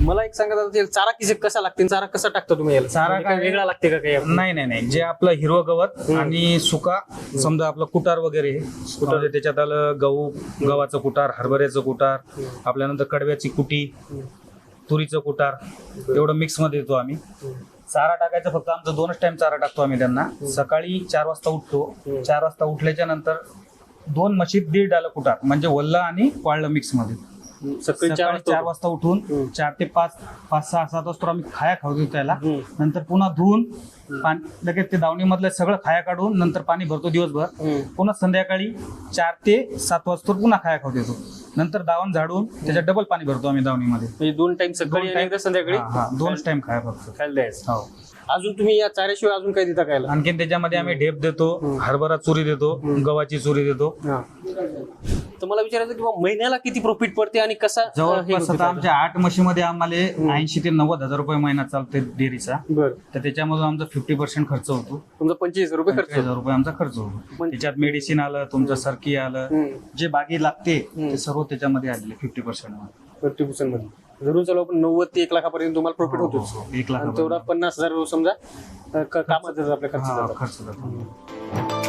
मला एक सांगा दादा, ते चारा किती कसा लागते? चारा कसा टाकता तुम्ही याला? चारा म्हणजे काय काय- वेगळा लागते का काही? नाही नाही नाही. जे आपलं हिरवं गवत आणि सुका समजा आपलं कुटार वगैरे आहे. म्हणजे त्याच्यात आलं गहू गव्हाचं कुटार हरभऱ्याचं कुटार आपल्यानंतर कडव्याची कुटी तुरीचं कुटार एवढं मिक्समध्ये देतो आम्ही. चारा टाकायचं फक्त आमचं दोनच टाइम चारा टाकतो आम्ही त्यांना. सकाळी चार वाजता उठतो. चार वाजता उठल्याच्या नंतर दोन म्हशीत दीड डालं कुटार. म्हणजे वल्ला आणि वाळलं मिक्समध्ये. सकाळी चार सकाळी वाजता चार वाजता उठून हम्म. चार ते पाच पाच सहा सात वाजता आम्ही खाया खाऊ देतो त्याला हम्म. नंतर पुन्हा धुवून पाणी लगेच ते दावणी मधलं सगळं खाया काढून नंतर पाणी भरतो दिवसभर. हम्म. पुन्हा संध्याकाळी चार ते सात वाजता पुन्हा खाया खाऊ देतो नंतर दावण झाडून त्याच्यात डबल पाणी भरतो आम्ही दावणीमध्ये. म्हणजे दोन टाइम सकाळी दोन आणि time- एकदा संध्याकाळी? हा, हा, दोनच टाइम खाया फक्त खायला द्यायचं. हो. अजून तुम्ही या चाऱ्याशिवाय अजून काय देता खायला? आणखीन त्याच्यामध्ये आम्ही ढेप देतो हरभरा चुरी देतो गव्हाची चुरी देतो. हा. तर मला विचारायचं की बा, महिन्याला किती प्रॉफिट पडते आणि कसा अं, हे जवळपास होते आता आमच्या आठ म्हशीमध्ये आम्हाला ऐंशी ते नव्वद हजार रुपये महिना चालते डेअरीचा बर. तर त्याच्यामधून आमचा फिफ्टी पर्सेंट खर्च होतो. तुमचा पंचवीस रुपये खर्च हजार रुपये आमचा खर्च होतो. पण- त्याच्यात मेडिसिन आलं तुमचं सरकी आलं हम्म. जे बाकी लागते हम्म. ते सर्व त्याच्यामध्ये आलेले फिफ्टी पर्सेंट फिफ्टी पर्सेंटमध्ये. धरून चालू आपण नव्वद ते एक लाखापर्यंत तुम्हाला प्रॉफिट हो, हो, हो. एक. आणि तेवढा पन्नास हजार समजा अं, क- कामाचा आपल्या खर्च जातो खर्च जातो